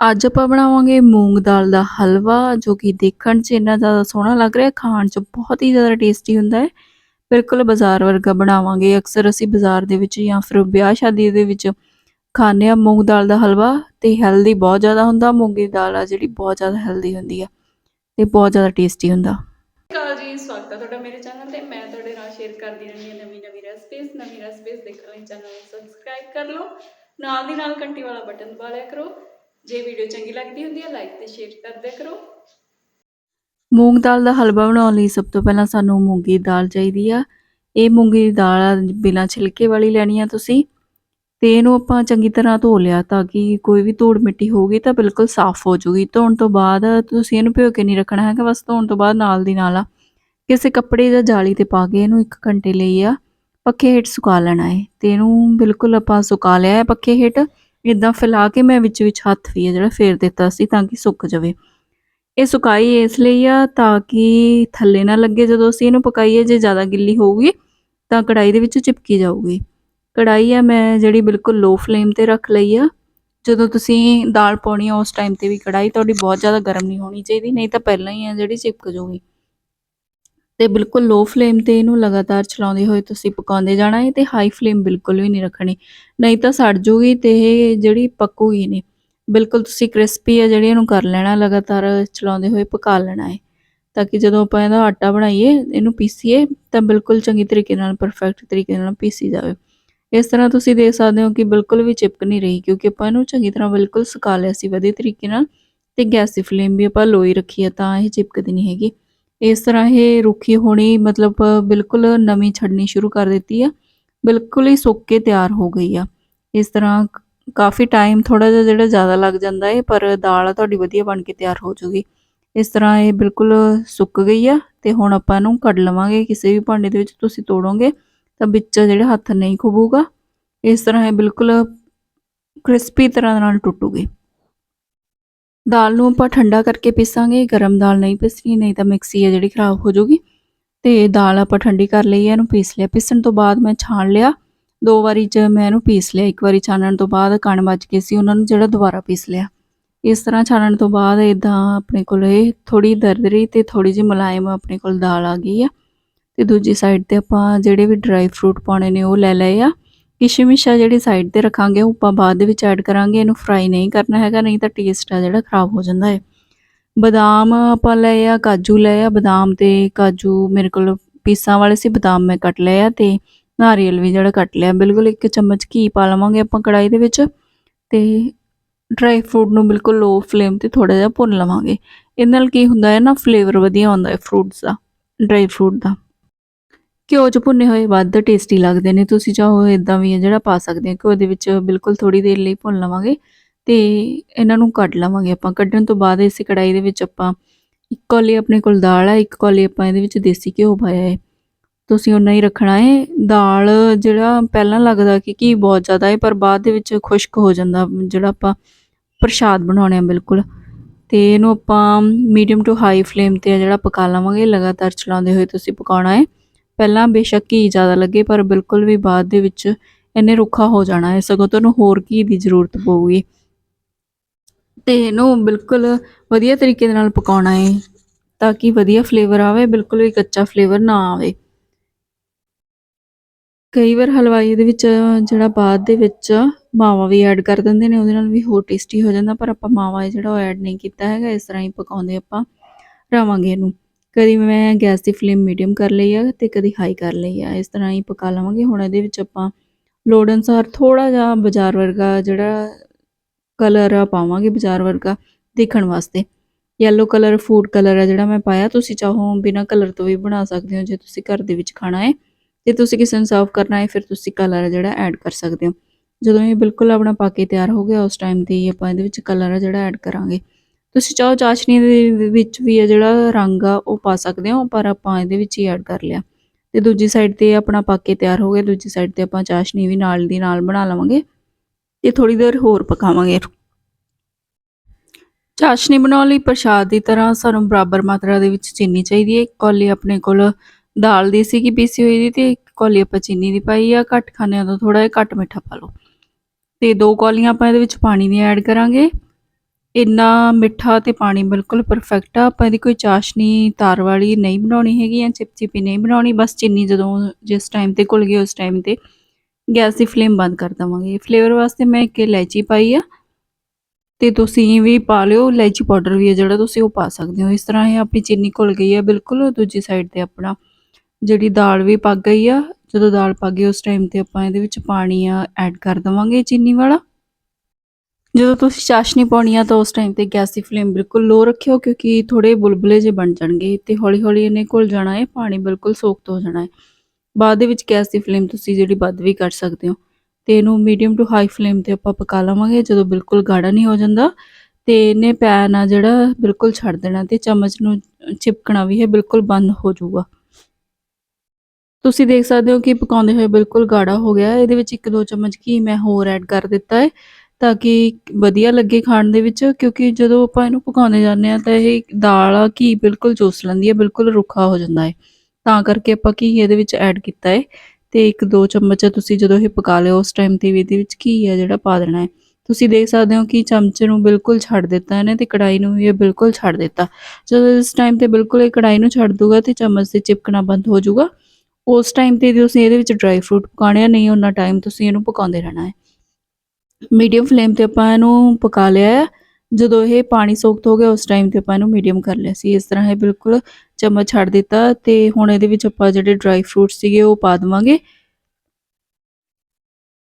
ਅੱਜ ਆਪਾਂ ਬਣਾਵਾਂਗੇ ਮੂੰਗ ਦਾਲ ਦਾ ਹਲਵਾ, ਜੋ ਕਿ ਦੇਖਣ 'ਚ ਇੰਨਾ ਜ਼ਿਆਦਾ ਸੋਹਣਾ ਲੱਗ ਰਿਹਾ, ਖਾਣ 'ਚ ਬਹੁਤ ਹੀ ਜ਼ਿਆਦਾ ਟੇਸਟੀ ਹੁੰਦਾ ਹੈ। ਬਿਲਕੁਲ ਬਾਜ਼ਾਰ ਵਰਗਾ ਬਣਾਵਾਂਗੇ। ਅਕਸਰ ਅਸੀਂ ਬਾਜ਼ਾਰ ਦੇ ਵਿੱਚ ਜਾਂ ਫਿਰ ਵਿਆਹ ਸ਼ਾਦੀ ਦੇ ਵਿੱਚ ਖਾਂਦੇ ਆ ਮੂੰਗ ਦਾਲ ਦਾ ਹਲਵਾ ਤੇ ਹੈਲਦੀ ਬਹੁਤ ਜ਼ਿਆਦਾ ਹੁੰਦਾ। ਮੂੰਗੀ ਦੀ ਦਾਲ ਆ ਜਿਹੜੀ ਬਹੁਤ ਜ਼ਿਆਦਾ ਹੈਲਦੀ ਹੁੰਦੀ ਆ ਤੇ ਬਹੁਤ ਜ਼ਿਆਦਾ ਟੇਸਟੀ ਹੁੰਦਾ। ਕਾਲ ਜੀ, ਸਵਾਗਤ ਹੈ ਤੁਹਾਡਾ ਮੇਰੇ ਚੈਨਲ ਤੇ। ਮੈਂ ਤੁਹਾਡੇ ਨਾਲ ਸ਼ੇਅਰ ਕਰਦੀ ਰਹਿੰਦੀ ਹਾਂ ਨਵੀਂ ਨਵੀਂ ਰੈਸਪੀਜ਼ ਨਵੀਂ ਰੈਸਪੀਜ਼ ਦੇਖਣ ਲਈ ਚੈਨਲ ਨੂੰ ਸਬਸਕ੍ਰਾਈਬ ਕਰ ਲਓ। ਨਾਲ ਦੀ ਨਾਲ ਘੰਟੀ ਵਾਲਾ ਬਟਨ ਦਬਾ ਲਿਆ ਕਰੋ। ਜੇ ਵੀਡੀਓ ਚੰਗੀ ਲੱਗਦੀ ਹੁੰਦੀ ਹੈ ਲਾਈਕ ਤੇ ਸ਼ੇਅਰ ਕਰ ਕਰੋ। ਮੂੰਗ ਦਾਲ ਦਾ ਹਲਵਾ ਬਣਾਉਣ ਲਈ ਸਭ ਤੋਂ ਪਹਿਲਾਂ ਸਾਨੂੰ ਮੂੰਗੀ ਦਾਲ ਚਾਹੀਦੀ ਆ। ਇਹ ਮੂੰਗੀ ਦੀ ਦਾਲ ਆ, ਛਿਲਕੇ ਵਾਲੀ ਲੈਣੀ ਆ ਤੁਸੀਂ। ਤੇ ਇਹਨੂੰ ਆਪਾਂ ਚੰਗੀ ਤਰ੍ਹਾਂ ਧੋ ਲਿਆ ਤਾਂ ਕਿ ਕੋਈ ਵੀ ਧੂੜ ਮਿੱਟੀ ਹੋਊਗੀ ਤਾਂ ਬਿਲਕੁਲ ਸਾਫ਼ ਹੋ ਜੂਗੀ ਧੋਣ ਤੋਂ ਬਾਅਦ ਤੁਸੀਂ ਇਹਨੂੰ ਭਿਓ ਕੇ ਨਹੀਂ ਰੱਖਣਾ ਹੈਗਾ ਬਸ ਧੋਣ ਤੋਂ ਬਾਅਦ ਨਾਲ ਦੀ ਨਾਲ ਆ। ਕਿਸੇ ਕੱਪੜੇ ਜਾਂ ਜਾਲੀ ਤੇ ਪਾ ਕੇ ਇਹਨੂੰ 1 ਘੰਟੇ ਲਈ ਆ ਪੱਖੇ ਹੇਠ ਸੁਕਾ ਲੈਣਾ ਹੈ ਤੇ ਇਹਨੂੰ ਬਿਲਕੁਲ ਆਪਾਂ ਸੁਕਾ ਲਿਆ ਹੈ ਪੱਖੇ ਹੇਠ। ਇਦਾਂ ਫੈਲਾ ਕੇ ਮੈਂ ਵਿੱਚ ਵਿੱਚ ਹੱਥ ਵੀ ਆ ਜਿਹੜਾ ਫੇਰ ਦਿੱਤਾ ਸੀ ਤਾਂ ਕਿ ਸੁੱਕ ਜਾਵੇ। ਇਹ ਸੁਕਾਈ ਇਸ ਲਈ ਆ ਤਾਂ ਕਿ ਥੱਲੇ ਨਾ ਲੱਗੇ। ਜਦੋਂ ਅਸੀਂ ਇਹਨੂੰ ਪਕਾਈਏ, ਜੇ ਜ਼ਿਆਦਾ ਗਿੱਲੀ ਹੋਊਗੀ ਤਾਂ ਕੜਾਈ ਦੇ ਵਿੱਚ ਚਿਪਕੀ ਜਾਊਗੀ। ਕੜਾਈ ਆ ਮੈਂ ਜਿਹੜੀ ਬਿਲਕੁਲ ਲੋ ਫਲੇਮ ਤੇ ਰੱਖ ਲਈ ਆ। ਜਦੋਂ ਤੁਸੀਂ ਦਾਲ ਪਾਉਣੀ ਆ, ਉਸ ਟਾਈਮ ਤੇ ਵੀ ਕੜਾਈ ਤੁਹਾਡੀ ਬਹੁਤ ਜ਼ਿਆਦਾ ਗਰਮ ਨਹੀਂ ਹੋਣੀ ਚਾਹੀਦੀ, ਨਹੀਂ ਤਾਂ ਪਹਿਲਾਂ ਹੀ ਆ ਜਿਹੜੀ ਚਿਪਕ ਜਾਊਗੀ। ਤੇ ਬਿਲਕੁਲ ਲੋ ਫਲੇਮ ਤੇ ਇਹਨੂੰ ਲਗਾਤਾਰ ਚਲਾਉਂਦੇ ਹੋਏ ਤੁਸੀਂ ਪਕਾਉਂਦੇ ਜਾਣਾ ਹੈ ਤੇ ਹਾਈ ਫਲੇਮ ਬਿਲਕੁਲ ਵੀ ਨਹੀਂ ਰੱਖਣੀ। ਨਹੀਂ ਤਾਂ ਸੜ ਜੂਗੀ ਤੇ ਇਹ ਜਿਹੜੀ ਪੱਕੂਗੀ ਨਹੀਂ। ਬਿਲਕੁਲ ਤੁਸੀਂ ਕ੍ਰਿਸਪੀ ਆ ਜਿਹੜੀ ਇਹਨੂੰ ਕਰ ਲੈਣਾ, ਲਗਾਤਾਰ ਚਲਾਉਂਦੇ ਹੋਏ ਪਕਾ ਲੈਣਾ ਹੈ। ਤਾਂ ਕਿ ਜਦੋਂ ਆਪਾਂ ਇਹਦਾ ਆਟਾ ਬਣਾਈਏ, ਇਹਨੂੰ ਪੀਸੀਏ, ਤਾਂ ਬਿਲਕੁਲ ਚੰਗੀ ਤਰੀਕੇ ਨਾਲ ਪਰਫੈਕਟ ਤਰੀਕੇ ਨਾਲ ਪੀਸੀ ਜਾਵੇ। ਇਸ ਤਰ੍ਹਾਂ ਤੁਸੀਂ ਦੇਖ ਸਕਦੇ ਹੋ ਕਿ ਬਿਲਕੁਲ ਵੀ ਚਿਪਕ ਨਹੀਂ ਰਹੀ, ਕਿਉਂਕਿ ਆਪਾਂ ਇਹਨੂੰ ਚੰਗੀ ਤਰ੍ਹਾਂ ਬਿਲਕੁਲ ਸੁਕਾ ਲਿਆ ਸੀ ਵਧੀਆ ਤਰੀਕੇ ਨਾਲ ਤੇ ਗੈਸ ਦੀ ਫਲੇਮ ਵੀ ਆਪਾਂ ਲੋ ਹੀ ਰੱਖੀ ਹੈ ਤਾਂ ਇਹ ਚਿਪਕਦੀ ਨਹੀਂ ਹੈਗੀ। ਇਸ ਤਰ੍ਹਾਂ ਇਹ ਰੁੱਖੀ ਹੋਣੀ ਮਤਲਬ ਬਿਲਕੁਲ ਨਵੀਂ ਛੱਡਣੀ ਸ਼ੁਰੂ ਕਰ ਦਿੱਤੀ ਆ। ਬਿਲਕੁਲ ਹੀ ਸੁੱਕ ਕੇ ਤਿਆਰ ਹੋ ਗਈ ਆ। ਇਸ ਤਰ੍ਹਾਂ ਕਾਫੀ ਟਾਈਮ ਥੋੜਾ ਜਿਹਾ ਜਿਹੜਾ ਜ਼ਿਆਦਾ ਲੱਗ ਜਾਂਦਾ ਹੈ ਪਰ ਦਾਲ ਤੁਹਾਡੀ ਵਧੀਆ ਬਣ ਕੇ ਤਿਆਰ ਹੋ ਜੂਗੀ। ਇਸ ਤਰ੍ਹਾਂ ਇਹ ਬਿਲਕੁਲ ਸੁੱਕ ਗਈ ਆ ਤੇ ਹੁਣ ਆਪਾਂ ਇਹਨੂੰ ਕੱਢ ਲਵਾਂਗੇ। ਕਿਸੇ ਵੀ ਭਾਂਡੇ ਦੇ ਵਿੱਚ ਤੁਸੀਂ ਤੋੜੋਗੇ ਤਾਂ ਵਿੱਚ ਜਿਹੜਾ ਹੱਥ ਨਹੀਂ ਖੁਬੂਗਾ ਇਸ ਤਰ੍ਹਾਂ ਇਹ ਬਿਲਕੁਲ ਕ੍ਰਿਸਪੀ ਤਰ੍ਹਾਂ ਨਾਲ ਟੁੱਟੂਗੀ। ਦਾਲ ਨੂੰ ਆਪਾਂ ਠੰਡਾ ਕਰਕੇ ਪੀਸਾਂਗੇ, ਗਰਮ ਦਾਲ ਨਹੀਂ ਪੀਸਣੀ, ਨਹੀਂ ਤਾਂ ਮਿਕਸੀ ਹੈ ਜਿਹੜੀ ਖਰਾਬ ਹੋ ਜਾਊਗੀ। ਤੇ ਦਾਲ ਆਪਾਂ ਠੰਡੀ ਕਰ ਲਈ ਹੈ ਇਹਨੂੰ ਪੀਸ ਲਿਆ। ਪੀਸਣ ਤੋਂ ਬਾਅਦ ਮੈਂ ਛਾਣ ਲਿਆ। ਦੋ ਵਾਰੀ ਚ ਮੈਂ ਇਹਨੂੰ ਪੀਸ ਲਿਆ। ਇੱਕ ਵਾਰੀ ਛਾਣਨ ਤੋਂ ਬਾਅਦ ਕਣ ਵੱਜ ਗਏ ਸੀ, ਉਹਨਾਂ ਨੂੰ ਜਿਹੜਾ ਦੁਬਾਰਾ ਪੀਸ ਲਿਆ। ਇਸ ਤਰ੍ਹਾਂ ਛਾਣਨ ਤੋਂ ਬਾਅਦ ਇਦਾਂ ਆਪਣੇ ਕੋਲ ਇਹ ਥੋੜੀ ਦਰਦਰੀ ਤੇ ਥੋੜੀ ਜਿਹੀ ਮੁਲਾਇਮ ਆਪਣੇ ਕੋਲ ਦਾਲ ਆ ਗਈ ਆ। ਤੇ ਦੂਜੀ ਸਾਈਡ ਤੇ ਆਪਾਂ ਜਿਹੜੇ ਵੀ ਡਰਾਈ ਫਰੂਟ ਪਾਉਣੇ ਨੇ ਉਹ ਲੈ ਲਏ ਆ। ਕਿਸ਼ਮਿਸ਼ ਆ ਜਿਹੜੀ ਸਾਈਡ ਤੇ ਰੱਖਾਂਗੇ, ਉਹ ਆਪਾਂ ਬਾਅਦ ਦੇ ਵਿੱਚ ਐਡ ਕਰਾਂਗੇ, ਇਹਨੂੰ ਫਰਾਈ ਨਹੀਂ ਕਰਨਾ ਹੈਗਾ, ਨਹੀਂ ਤਾਂ ਟੇਸਟ ਆ ਜਿਹੜਾ ਖਰਾਬ ਹੋ ਜਾਂਦਾ ਹੈ। ਬਦਾਮ ਆਪਾਂ ਲਏ ਆ, ਕਾਜੂ ਲਏ ਆ, ਬਦਾਮ ਤੇ ਕਾਜੂ ਮੇਰੇ ਕੋਲ ਪੀਸਾਂ ਵਾਲੇ ਸੀ, ਬਦਾਮ ਮੈਂ ਕੱਟ ਲਏ ਆ ਤੇ ਨਾਰੀਅਲ ਵੀ ਜਿਹੜਾ ਕੱਟ ਲਿਆ। ਬਿਲਕੁਲ ਇੱਕ ਚਮਚ ਘੀ ਪਾ ਲਵਾਂਗੇ ਆਪਾਂ ਕੜਾਈ ਦੇ ਵਿੱਚ ਤੇ ਡਰਾਈ ਫਰੂਟ ਨੂੰ ਬਿਲਕੁਲ ਲੋ ਫਲੇਮ ਤੇ ਥੋੜਾ ਜਿਹਾ ਭੁੰਨ ਲਵਾਂਗੇ। ਇਹਦੇ ਨਾਲ ਕੀ ਹੁੰਦਾ ਹੈ ਨਾ ਫਲੇਵਰ ਵਧੀਆ ਆਉਂਦਾ ਹੈ ਫਰੂਟਸ ਦਾ ਡਰਾਈ ਫਰੂਟ ਦਾ। ਘਿਓ 'ਚ ਭੁੰਨੇ ਹੋਏ ਵੱਧ ਟੇਸਟੀ ਲੱਗਦੇ ਨੇ। ਤੁਸੀਂ ਚਾਹੋ ਇਦਾਂ ਵੀ ਹੈ ਜਿਹੜਾ ਪਾ ਸਕਦੇ ਹੋ ਘਿਓ ਦੇ ਵਿੱਚ ਬਿਲਕੁਲ ਥੋੜੀ ਦੇਰ ਲਈ ਭੁੰਨ ਲਵਾਂਗੇ ਤੇ ਇਹਨਾਂ ਨੂੰ ਕੱਢ ਲਵਾਂਗੇ ਆਪਾਂ। ਕੱਢਣ ਤੋਂ ਬਾਅਦ ਇਸੇ ਕੜਾਈ ਦੇ ਵਿੱਚ ਆਪਾਂ ਇੱਕ ਕੌਲੀ ਆਪਣੇ ਕੋਲ ਦਾਲ ਹੈ ਇੱਕ ਕੌਲੀ ਆਪਾਂ ਇਹਦੇ ਵਿੱਚ ਦੇਸੀ ਘਿਓ ਪਾਇਆ ਹੈ। ਤੁਸੀਂ ਉਹਨਾਂ ਹੀ ਰੱਖਣਾ ਹੈ। ਦਾਲ ਜਿਹੜਾ ਪਹਿਲਾਂ ਲੱਗਦਾ ਕਿ ਘੀ ਬਹੁਤ ਜ਼ਿਆਦਾ ਹੈ, ਪਰ ਬਾਅਦ ਦੇ ਵਿੱਚ ਖੁਸ਼ਕ ਹੋ ਜਾਂਦਾ ਜਿਹੜਾ ਆਪਾਂ ਪ੍ਰਸ਼ਾਦ ਬਣਾਉਣੇ ਆ ਬਿਲਕੁਲ। ਤੇ ਇਹਨੂੰ ਆਪਾਂ ਮੀਡੀਅਮ ਟੂ ਹਾਈ ਫਲੇਮ ਤੇ ਜਿਹੜਾ ਪਕਾ ਲਵਾਂਗੇ। ਲਗਾਤਾਰ ਚਲਾਉਂਦੇ ਹੋਏ ਤੁਸੀਂ ਪਕਾਉਣਾ ਹੈ। ਪਹਿਲਾਂ ਬੇਸ਼ੱਕ ਘੀ ਜ਼ਿਆਦਾ ਲੱਗੇ, ਪਰ ਬਿਲਕੁਲ ਵੀ ਬਾਅਦ ਦੇ ਵਿੱਚ ਇਹਨੇ ਰੁੱਖਾ ਹੋ ਜਾਣਾ ਹੈ, ਸਗੋਂ ਤੁਹਾਨੂੰ ਹੋਰ ਘੀ ਦੀ ਜ਼ਰੂਰਤ ਪਊਗੀ। ਤੇ ਇਹਨੂੰ ਬਿਲਕੁਲ ਵਧੀਆ ਤਰੀਕੇ ਦੇ ਨਾਲ ਪਕਾਉਣਾ ਹੈ, ਤਾਂ ਕਿ ਵਧੀਆ ਫਲੇਵਰ ਆਵੇ, ਬਿਲਕੁਲ ਵੀ ਕੱਚਾ ਫਲੇਵਰ ਨਾ ਆਵੇ। ਕਈ ਵਾਰ ਹਲਵਾਈ ਦੇ ਵਿੱਚ ਜਿਹੜਾ ਬਾਅਦ ਦੇ ਵਿੱਚ ਮਾਵਾ ਵੀ ਐਡ ਕਰ ਦਿੰਦੇ ਨੇ, ਉਹਦੇ ਨਾਲ ਵੀ ਹੋਰ ਟੇਸਟੀ ਹੋ ਜਾਂਦਾ, ਪਰ ਆਪਾਂ ਮਾਵਾ ਜਿਹੜਾ ਉਹ ਐਡ ਨਹੀਂ ਕੀਤਾ ਹੈਗਾ, ਇਸ ਤਰ੍ਹਾਂ ਹੀ ਪਕਾਉਂਦੇ ਆਪਾਂ, ਰਵਾਂਗੇ ਇਹਨੂੰ। ਕਦੀ ਮੈਂ ਗੈਸ ਦੀ ਫਲੇਮ ਮੀਡੀਅਮ ਕਰ ਲਈ ਆ ਤੇ ਕਦੀ ਹਾਈ ਕਰ ਲਈ ਆ। ਇਸ ਤਰ੍ਹਾਂ ਹੀ ਪਕਾ ਲਵਾਂਗੇ। ਹੁਣ ਇਹਦੇ ਵਿੱਚ ਆਪਾਂ ਲੋੜ ਅਨੁਸਾਰ ਥੋੜਾ ਜਿਹਾ ਬਾਜ਼ਾਰ ਵਰਗਾ ਜਿਹੜਾ ਕਲਰ ਆ ਪਾਵਾਂਗੇ ਬਾਜ਼ਾਰ ਵਰਗਾ ਦੇਖਣ ਵਾਸਤੇ। ਯੈਲੋ ਕਲਰ ਫੂਡ ਕਲਰ ਆ ਜਿਹੜਾ ਮੈਂ ਪਾਇਆ। ਤੁਸੀਂ ਚਾਹੋ ਬਿਨਾ ਕਲਰ ਤੋਂ ਵੀ ਬਣਾ ਸਕਦੇ ਹੋ। ਜੇ ਤੁਸੀਂ ਘਰ ਦੇ ਵਿੱਚ ਖਾਣਾ ਹੈ ਤੇ ਤੁਸੀਂ ਕਿਸੇ ਨੂੰ ਸਰਵ ਕਰਨਾ ਹੈ, ਫਿਰ ਤੁਸੀਂ ਕਲਰ ਜਿਹੜਾ ਐਡ ਕਰ ਸਕਦੇ ਹੋ। ਜਦੋਂ ਇਹ ਬਿਲਕੁਲ ਆਪਣਾ ਪਾ ਕੇ ਤਿਆਰ ਹੋ ਗਿਆ, ਉਸ ਟਾਈਮ ਤੇ ਹੀ ਆਪਾਂ ਇਹਦੇ ਵਿੱਚ ਕਲਰ ਜਿਹੜਾ ਐਡ ਕਰਾਂਗੇ। ਤੁਸੀਂ ਚਾਹੋ ਚਾਸ਼ਨੀ ਦੇ ਵਿੱਚ ਵੀ ਆ ਜਿਹੜਾ ਰੰਗ ਆ, ਉਹ ਪਾ ਸਕਦੇ ਹੋ, ਪਰ ਆਪਾਂ ਇਹਦੇ ਵਿੱਚ ਹੀ ਐਡ ਕਰ ਲਿਆ। ਤੇ ਦੂਜੀ ਸਾਈਡ ਤੇ ਆਪਣਾ ਪਾ ਕੇ ਤਿਆਰ ਹੋ ਗਿਆ ਦੂਜੀ ਸਾਈਡ ਤੇ ਆਪਾਂ ਚਾਸ਼ਨੀ ਵੀ ਨਾਲ ਦੀ ਨਾਲ ਬਣਾ ਲਵਾਂਗੇ ਤੇ ਥੋੜੀ ਦੇਰ ਹੋਰ ਪਕਾਵਾਂਗੇ। ਚਾਸ਼ਨੀ ਬਣਾਉਣ ਲਈ ਪ੍ਰਸ਼ਾਦ ਦੀ ਤਰ੍ਹਾਂ ਸਾਨੂੰ ਬਰਾਬਰ ਮਾਤਰਾ ਦੇ ਵਿੱਚ ਚੀਨੀ ਚਾਹੀਦੀ ਹੈ। ਇੱਕ ਕੌਲੀ ਆਪਣੇ ਕੋਲ ਦਾਲ ਦੀ ਸੀਗੀ, ਪੀਸੀ ਹੋਈ ਦੀ, ਤੇ ਇੱਕ ਕੌਲੀ ਆਪਾਂ ਚੀਨੀ ਦੀ ਪਾਈ ਆ। ਘੱਟ ਖਾਣੇ ਤੋਂ ਥੋੜਾ ਜਿਹਾ ਘੱਟ ਮਿੱਠਾ ਪਾ ਲਓ। ਤੇ ਦੋ ਕੌਲੀਆਂ ਆਪਾਂ ਇਹਦੇ ਵਿੱਚ ਪਾਣੀ ਦੀਆਂ ਐਡ ਕਰਾਂਗੇ। ਇੰਨਾ ਮਿੱਠਾ ਤੇ ਪਾਣੀ ਬਿਲਕੁਲ ਪਰਫੈਕਟ ਆ। ਆਪਾਂ ਇਹਦੀ ਕੋਈ ਚਾਸ਼ਨੀ, ਤਾਰ ਵਾਲੀ ਨਹੀਂ ਬਣਾਉਣੀ ਹੈਗੀ ਜਾਂ ਚਿਪਚਿਪੀ ਨਹੀਂ ਬਣਾਉਣੀ। ਬਸ ਚੀਨੀ ਜਦੋਂ ਜਿਸ ਟਾਈਮ ਤੇ ਘੁਲ ਗਈ, ਉਸ ਟਾਈਮ ਤੇ ਗੈਸ ਦੀ ਫਲੇਮ ਬੰਦ ਕਰ ਦਵਾਂਗੇ। ਫਲੇਵਰ ਵਾਸਤੇ ਮੈਂ ਇੱਕ ਇਲਾਇਚੀ ਪਾਈ ਆ। ਤੇ ਤੁਸੀਂ ਵੀ ਪਾ ਲਿਓ। ਇਲਾਇਚੀ ਪਾਊਡਰ ਵੀ ਹੈ ਜਿਹੜਾ ਤੁਸੀਂ ਉਹ ਪਾ ਸਕਦੇ ਹੋ। ਇਸ ਤਰ੍ਹਾਂ ਇਹ ਆਪਣੀ ਚੀਨੀ ਘੁਲ ਗਈ ਆ ਬਿਲਕੁਲ। ਦੂਜੀ ਸਾਈਡ ਤੇ ਆਪਣਾ ਜਿਹੜੀ ਦਾਲ ਵੀ ਪੱਕ ਗਈ ਆ। ਜਦੋਂ ਦਾਲ ਪੱਕ ਗਈ, ਉਸ ਟਾਈਮ ਤੇ ਆਪਾਂ ਇਹਦੇ ਵਿੱਚ ਪਾਣੀ ਆ ਐਡ ਕਰ ਦਵਾਂਗੇ ਚੀਨੀ ਵਾਲਾ। ਜਦੋਂ ਤੁਸੀਂ ਚਾਸ਼ਨੀ ਪਾਉਣੀ ਆ ਤਾਂ ਉਸ ਟਾਈਮ ਤੇ ਗੈਸ ਦੀ ਫਲੇਮ ਬਿਲਕੁਲ ਲੋ ਰੱਖਿਓ ਕਿਉਂਕਿ ਥੋੜੇ ਬੁਲਬੁਲੇ ਜੇ ਬਣ ਜਾਣਗੇ ਤੇ ਹੌਲੀ ਹੌਲੀ ਇਹਨੇ ਘੁਲ ਜਾਣਾ ਹੈ, ਪਾਣੀ ਬਿਲਕੁਲ ਸੋਖਤ ਹੋ ਜਾਣਾ ਹੈ। ਬਾਅਦ ਦੇ ਵਿੱਚ ਗੈਸ ਦੀ ਫਲੇਮ ਤੁਸੀਂ ਜਿਹੜੀ ਵੱਧ ਵੀ ਕਰ ਸਕਦੇ ਹੋ। ਤੇ ਇਹਨੂੰ ਮੀਡੀਅਮ ਟੂ ਹਾਈ ਫਲੇਮ ਤੇ ਆਪਾਂ ਪਕਾ ਲਵਾਂਗੇ ਜਦੋਂ ਬਿਲਕੁਲ ਗਾੜਾ ਨਹੀਂ ਹੋ ਜਾਂਦਾ। ਤੇ ਇਹਨੇ ਪੈਨ ਆ ਜਿਹੜਾ ਬਿਲਕੁਲ ਛੱਡ ਦੇਣਾ ਤੇ ਚਮਚ ਨੂੰ ਚਿਪਕਣਾ ਵੀ ਹੈ, ਬਿਲਕੁਲ ਬੰਦ ਹੋ ਜਾਊਗਾ। ਤੁਸੀਂ ਦੇਖ ਸਕਦੇ ਹੋ ਕਿ ਪਕਾਉਂਦੇ ਹੋਏ ਬਿਲਕੁਲ ਗਾੜਾ ਹੋ ਗਿਆ ਇਹਦੇ ਵਿੱਚ ਇੱਕ ਦੋ ਚਮਚ ਘੀ ਮੈਂ ਹੋਰ ਐਡ ਕਰ ਦਿੱਤਾ ਹੈ। ਤਾਂ ਕਿ ਵਧੀਆ ਲੱਗੇ ਖਾਣ ਦੇ ਵਿੱਚ, ਕਿਉਂਕਿ ਜਦੋਂ ਆਪਾਂ ਇਹਨੂੰ ਪਕਾਉਂਦੇ ਜਾਂਦੇ ਆ ਤਾਂ ਇਹ ਦਾਲ ਆ ਘੀ ਬਿਲਕੁਲ ਚੂਸ ਲੈਂਦੀ ਹੈ, ਬਿਲਕੁਲ ਰੁੱਖਾ ਹੋ ਜਾਂਦਾ ਹੈ। ਤਾਂ ਕਰਕੇ ਆਪਾਂ ਘੀ ਇਹਦੇ ਵਿੱਚ ਐਡ ਕੀਤਾ ਹੈ ਤੇ ਇੱਕ ਦੋ ਚਮਚ ਤੁਸੀਂ ਜਦੋਂ ਇਹ ਪਕਾ ਲਿਓ, ਉਸ ਟਾਈਮ ਤੇ ਵੀ ਇਹਦੇ ਵਿੱਚ ਘੀ ਹੈ ਜਿਹੜਾ ਪਾ ਦੇਣਾ ਹੈ। ਤੁਸੀਂ ਦੇਖ ਸਕਦੇ ਹੋ ਕਿ ਚਮਚੇ ਨੂੰ ਬਿਲਕੁਲ ਛੱਡ ਦਿੱਤਾ ਇਹਨੇ ਤੇ ਕੜਾਈ ਨੂੰ ਵੀ ਇਹ ਬਿਲਕੁਲ ਛੱਡ ਦਿੱਤਾ। ਜਦੋਂ ਇਸ ਟਾਈਮ ਤੇ ਬਿਲਕੁਲ ਇਹ ਕੜਾਈ ਨੂੰ ਛੱਡ ਦੂਗਾ ਤੇ ਚਮਚ ਤੇ ਚਿਪਕਣਾ ਬੰਦ ਹੋ ਜਾਊਗਾ, ਉਸ ਟਾਈਮ ਤੇ ਤੁਸੀਂ ਇਹਦੇ ਵਿੱਚ ਡਰਾਈ ਫਰੂਟ ਪਕਾਉਣੇ ਆ, ਨਹੀਂ ਉਹਨਾਂ ਟਾਈਮ ਤੁਸੀਂ ਇਹਨੂੰ ਪਕਾਉਂਦੇ ਰਹਿਣਾ ਹੈ। ਮੀਡੀਅਮ ਫਲੇਮ ਤੇ ਆਪਾਂ ਇਹਨੂੰ ਪਕਾ ਲਿਆ ਹੈ। ਜਦੋਂ ਇਹ ਪਾਣੀ ਸੋਖਤ ਹੋ ਗਿਆ, ਉਸ ਟਾਈਮ ਤੇ ਆਪਾਂ ਇਹਨੂੰ ਮੀਡੀਅਮ ਕਰ ਲਿਆ ਸੀ। ਇਸ ਤਰ੍ਹਾਂ ਇਹ ਬਿਲਕੁਲ ਚਮਚ ਛੱਡ ਦਿੱਤਾ ਤੇ ਹੁਣ ਇਹਦੇ ਵਿੱਚ ਆਪਾਂ ਜਿਹੜੇ ਡਰਾਈ ਫਰੂਟ ਸੀਗੇ, ਉਹ ਪਾ ਦੇਵਾਂਗੇ।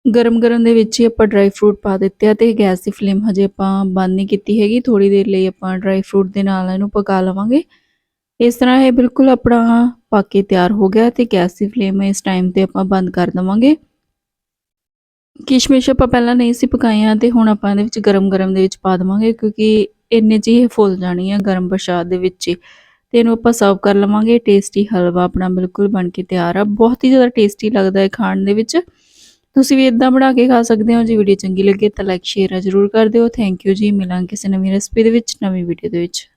ਗਰਮ ਗਰਮ ਦੇ ਵਿੱਚ ਹੀ ਆਪਾਂ ਡਰਾਈ ਫਰੂਟ ਪਾ ਦਿੱਤੇ ਆ ਤੇ ਗੈਸ ਦੀ ਫਲੇਮ ਹਜੇ ਆਪਾਂ ਬੰਦ ਨਹੀਂ ਕੀਤੀ ਹੈਗੀ। ਥੋੜੀ ਦੇਰ ਲਈ ਆਪਾਂ ਡਰਾਈ ਫਰੂਟ ਦੇ ਨਾਲ ਇਹਨੂੰ ਪਕਾ ਲਵਾਂਗੇ। ਇਸ ਤਰ੍ਹਾਂ ਇਹ ਬਿਲਕੁਲ ਆਪਣਾ ਪਾ ਕੇ ਤਿਆਰ ਹੋ ਗਿਆ ਤੇ ਗੈਸ ਦੀ ਫਲੇਮ ਇਸ ਟਾਈਮ ਤੇ ਆਪਾਂ ਬੰਦ ਕਰ ਦਵਾਂਗੇ। ਕਿਸ਼ਮਿਸ਼ ਆਪਾਂ ਪਹਿਲਾਂ ਨਹੀਂ ਸੀ ਪਕਾਈਆਂ ਤੇ ਹੁਣ ਆਪਾਂ ਇਹਦੇ ਵਿੱਚ ਗਰਮ-ਗਰਮ ਦੇ ਵਿੱਚ ਪਾ ਦਵਾਂਗੇ ਕਿਉਂਕਿ ਇੰਨੇ 'ਚ ਇਹ ਫੁੱਲ ਜਾਣੀ ਆ ਗਰਮ ਪ੍ਰਸ਼ਾਦ ਦੇ ਵਿੱਚ ਹੀ। ਤੇ ਇਹਨੂੰ ਆਪਾਂ ਸਰਵ ਕਰ ਲਵਾਂਗੇ ਟੇਸਟੀ ਹਲਵਾ ਆਪਣਾ ਬਿਲਕੁਲ ਬਣ ਕੇ ਤਿਆਰ ਆ। ਬਹੁਤ ਹੀ ਜ਼ਿਆਦਾ ਟੇਸਟੀ ਲੱਗਦਾ ਹੈ ਖਾਣ ਦੇ ਵਿੱਚ। ਤੁਸੀਂ ਵੀ ਇਦਾਂ ਬਣਾ ਕੇ ਖਾ ਸਕਦੇ ਹੋ। ਜੇ ਵੀਡੀਓ ਚੰਗੀ ਲੱਗੇ ਤਾਂ ਲਾਈਕ ਸ਼ੇਅਰ ਜ਼ਰੂਰ ਕਰ ਦਿਓ। ਥੈਂਕ ਯੂ ਜੀ। ਮਿਲਾਂਗੇ ਕਿਸੇ ਨਵੀਂ ਰੈਸਪੀ ਦੇ ਵਿੱਚ, ਨਵੀਂ ਵੀਡੀਓ ਦੇ ਵਿੱਚ।